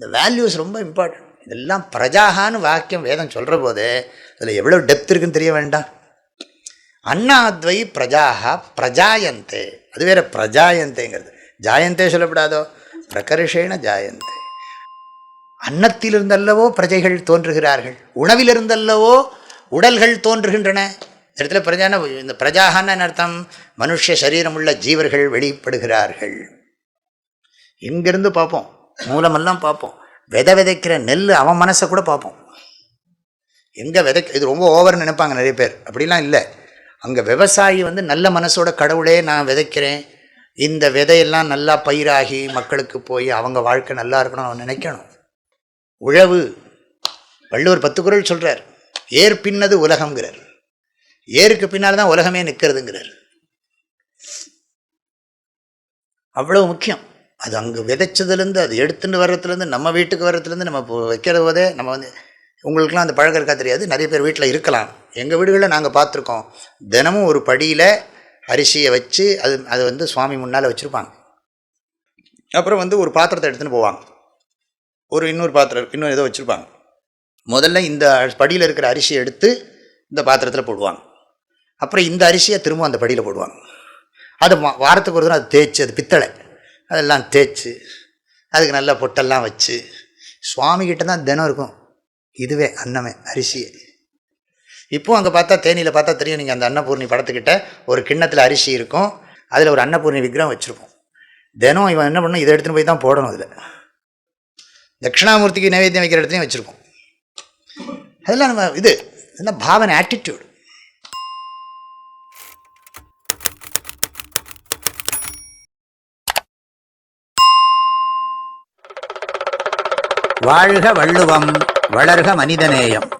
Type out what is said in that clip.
இந்த வேல்யூஸ் ரொம்ப இம்பார்ட்டன்ட் இதெல்லாம் பிரஜாகான்னு வாக்கியம் வேதம் சொல்கிற போது அதில் எவ்வளோ டெப்த் இருக்குன்னு தெரிய வேண்டாம். அண்ணாத்வை பிரஜாகா பிரஜாயந்தே. அது வேற பிரஜாயந்தேங்கிறது. ஜாயந்தே சொல்லப்படாதோ? பிரகர்ஷேன ஜாயந்தே. அன்னத்திலிருந்தல்லவோ பிரஜைகள் தோன்றுகிறார்கள். உணவிலிருந்தல்லவோ உடல்கள் தோன்றுகின்றன. இந்த இடத்துல பிரஜான இந்த பிரஜாகான அர்த்தம்? மனுஷ சரீரம் உள்ள ஜீவர்கள் வெளிப்படுகிறார்கள். இங்கிருந்து பார்ப்போம். மூலமெல்லாம் பார்ப்போம். விதை விதைக்கிற நெல் அவன் மனசை கூட பார்ப்போம். எங்கே விதை இது ரொம்ப ஓவர்னு நினைப்பாங்க நிறைய பேர். அப்படிலாம் இல்லை. அங்கே விவசாயி வந்து நல்ல மனசோட கடவுளே நான் விதைக்கிறேன். இந்த விதையெல்லாம் நல்லா பயிராகி மக்களுக்கு போய் அவங்க வாழ்க்கை நல்லா இருக்கணும் அவன் நினைக்கணும். உழவு வள்ளுவர் பத்து குரல் சொல்கிறார் ஏர் பின்னது உலகம்ங்கிறார். ஏருக்கு பின்னால் தான் உலகமே நிற்கிறதுங்கிறார். அவ்வளோ முக்கியம். அது அங்கே விதைச்சதுலேருந்து அது எடுத்துன்னு வர்றதுலேருந்து நம்ம வீட்டுக்கு வர்றதுலேருந்து நம்ம வைக்கிற போதே நம்ம வந்து உங்களுக்குலாம் அந்த பழக்கம் இருக்கா தெரியாது. நிறைய பேர் வீட்டில் இருக்கலாம். எங்கள் வீடுகளில் நாங்கள் பார்த்துருக்கோம். தினமும் ஒரு படியில் அரிசியை வச்சு அது அது வந்து சுவாமி முன்னால் வச்சுருப்பாங்க. அப்புறம் வந்து ஒரு பாத்திரத்தை எடுத்துன்னு போவாங்க. ஒரு இன்னொரு பாத்திரம் இன்னொரு ஏதோ வச்சுருப்பாங்க. முதல்ல இந்த படியில் இருக்கிற அரிசியை எடுத்து இந்த பாத்திரத்தில் போடுவாங்க. அப்புறம் இந்த அரிசியை திரும்ப அந்த படியில் போடுவாங்க. அது மா- வாரத்துக்கு ஒரு தடவை அது தேய்ச்சி அது பித்தளை. அதெல்லாம் தேய்ச்சி அதுக்கு நல்லா பொட்டெல்லாம் வச்சு சுவாமிகிட்ட தான் தினம் இருக்கும். இதுவே அன்னமே அரிசியே. இப்போ அங்கே பார்த்தா தேனியில் பார்த்தா தெரியும் நீங்கள் அந்த அன்னபூர்ணி படத்துக்கிட்ட ஒரு கிண்ணத்தில் அரிசி இருக்கும். அதில் ஒரு அன்னபூர்ணி விக்கிரகம் வச்சுருப்போம். தினம் இவன் என்ன பண்ணணும் இதை எடுத்துன்னு போய் தான் போடணும் அதில். தட்சிணாமூர்த்திக்கு நைவேத்தியம் வைக்கிற இடத்துலையும் வச்சுருக்கோம். அதெல்லாம் நம்ம இது இதெல்லாம் பாவனை ஆட்டிடியூடு வாழ்க வள்ளுவம் வளர்க மனிதநேயம்.